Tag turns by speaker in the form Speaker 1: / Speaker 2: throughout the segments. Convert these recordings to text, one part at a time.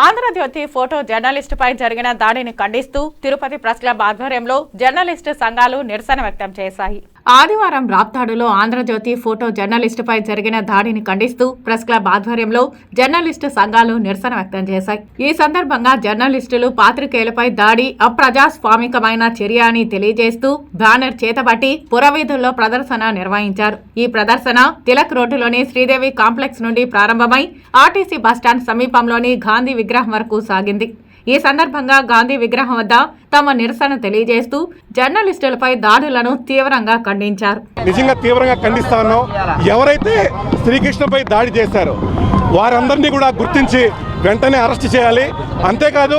Speaker 1: Andhra Jyothi photo జర్నలిస్టుపై జరిగిన దాడిని ఖండిస్తూ తిరుపతి ప్రెస్ క్లబ్ ఆధ్వర్యంలో జర్నలిస్టు సంఘాలు నిరసన వ్యక్తం చేశాయి. ఆదివారం రాప్తాడులో ఆంధ్రజ్యోతి ఫోటో జర్నలిస్టుపై జరిగిన దాడిని ఖండిస్తూ ప్రెస్ క్లబ్ ఆధ్వర్యంలో జర్నలిస్టు సంఘాలు నిరసన వ్యక్తం చేశాయి. ఈ సందర్భంగా జర్నలిస్టులు పాత్రికేయులపై దాడి అప్రజాస్వామికమైన చర్య అని తెలియజేస్తూ బ్యానర్ చేతబట్టి పురవీధుల్లో ప్రదర్శన నిర్వహించారు. ఈ ప్రదర్శన తిలక్ రోడ్డులోని శ్రీదేవి కాంప్లెక్స్ నుండి ప్రారంభమై ఆర్టీసీ బస్టాండ్ సమీపంలోని గాంధీ విగ్రహం వరకు సాగింది. ఈ సందర్భంగా గాంధీ విగ్రహం వద్ద తమ నిరసన తెలియజేస్తూ జర్నలిస్టులపై దాడులను తీవ్రంగా ఖండించారు.
Speaker 2: నిజంగా తీవ్రంగా ఖండిస్తాను ఎవరైతే శ్రీకృష్ణపై దాడి చేశారో వారందరినీ కూడా గుర్తించి వెంటనే అరెస్ట్ చేయాలి. అంతేకాదు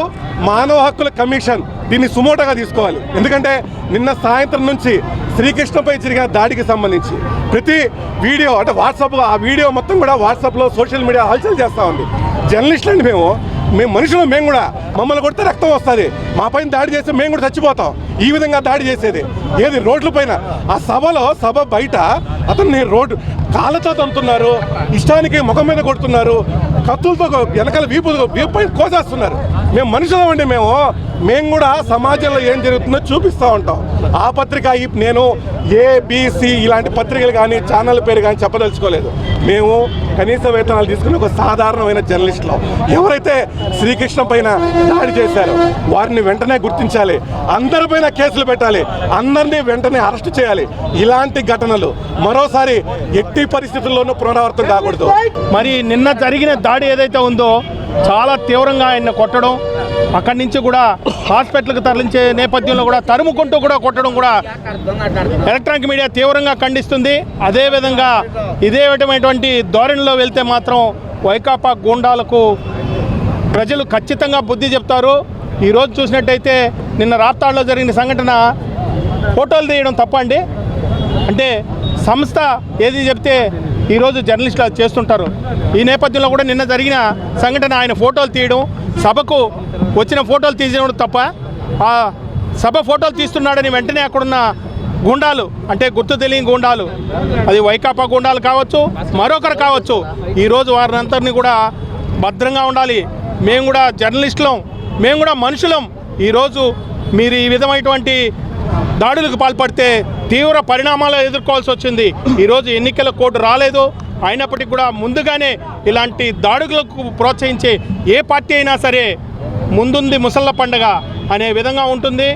Speaker 2: మానవ హక్కుల కమిషన్ దీన్ని సుమోటగా తీసుకోవాలి. ఎందుకంటే నిన్న సాయంత్రం నుంచి శ్రీకృష్ణపై జరిగిన దాడికి సంబంధించి ప్రతి వీడియో అంటే వాట్సాప్ ఆ వీడియో మొత్తం కూడా వాట్సాప్లో సోషల్ మీడియా హల్చల్ చేస్తూ ఉంది. జర్నలిస్టులండి మేము మేము మనుషులు మేము కూడా. మమ్మల్ని కొడితే రక్తం వస్తుంది. మా పైన దాడి చేస్తే మేము కూడా చచ్చిపోతాం. ఈ విధంగా దాడి చేసేది. ఏది? రోడ్ల పైన. ఆ సభలో సభ బయట అతన్ని రోడ్డు కాళ్ళతో తంతున్నారు ఇష్టానికి ముఖం మీద కొడుతున్నారు. కత్తులతో వెనకాల వీపు వీపు పైన కోసేస్తున్నారు. మేము మనుషులం అండి మేము. మేము కూడా సమాజంలో ఏం జరుగుతుందో చూపిస్తూ ఉంటాం. ఆ పత్రిక నేను ఏబిసి ఇలాంటి పత్రికలు కానీ ఛానల్ పేరు కానీ చెప్పదలుచుకోలేదు. మేము కనీస వేతనాలు తీసుకుని ఒక సాధారణమైన జర్నలిస్టులు. ఎవరైతే శ్రీకృష్ణ పైన దాడి చేశారో వారిని వెంటనే గుర్తించాలి. అందరిపైన కేసులు పెట్టాలి. అందరినీ వెంటనే అరెస్ట్ చేయాలి. ఇలాంటి ఘటనలు మరోసారి ఎట్టి పరిస్థితుల్లోనూ పునరావృతం కాకూడదు.
Speaker 3: మరి నిన్న జరిగిన దాడి ఏదైతే ఉందో చాలా తీవ్రంగా ఆయన కొట్టడం అక్కడి నుంచి కూడా హాస్పిటల్కి తరలించే నేపథ్యంలో కూడా తరుముకుంటూ కూడా కొట్టడం కూడా ఎలక్ట్రానిక్ మీడియా తీవ్రంగా ఖండిస్తుంది. అదేవిధంగా ఇదే విధమైనటువంటి ధోరణిలో వెళ్తే మాత్రం వైకాపా గూండాలకు ప్రజలు ఖచ్చితంగా బుద్ధి చెప్తారు. ఈరోజు చూసినట్టయితే నిన్న రాప్తాడులో జరిగిన సంఘటన ఫోటోలు తీయడం తప్ప అండి అంటే సంస్థ ఏది చెప్తే ఈరోజు జర్నలిస్టులు చేస్తుంటారు. ఈ నేపథ్యంలో కూడా నిన్న జరిగిన సంఘటన ఆయన ఫోటోలు తీయడం సభకు వచ్చిన ఫోటోలు తీయడం తప్ప ఆ సభ ఫోటోలు తీస్తున్నాడని వెంటనే అక్కడున్న గుండాలు అంటే గుర్తు తెలియని గుండాలు అది వైకాపా గుండాలు కావచ్చు మరొకరు కావచ్చు ఈరోజు వారిని కూడా భద్రంగా ఉండాలి. మేము కూడా జర్నలిస్టులం మేము కూడా మనుషులం. ఈరోజు మీరు ఈ విధమైనటువంటి దాడులకు పాల్పడితే తీవ్ర పరిణామాలు ఎదుర్కోవాల్సి వచ్చింది. ఈరోజు ఎన్నికల కోడ్ రాలేదు. అయినప్పటికీ కూడా ముందుగానే ఇలాంటి దాడులకు ప్రోత్సహించే ఏ పార్టీ అయినా సరే ముందుంది ముసళ్ళ పండగ అనే విధంగా ఉంటుంది.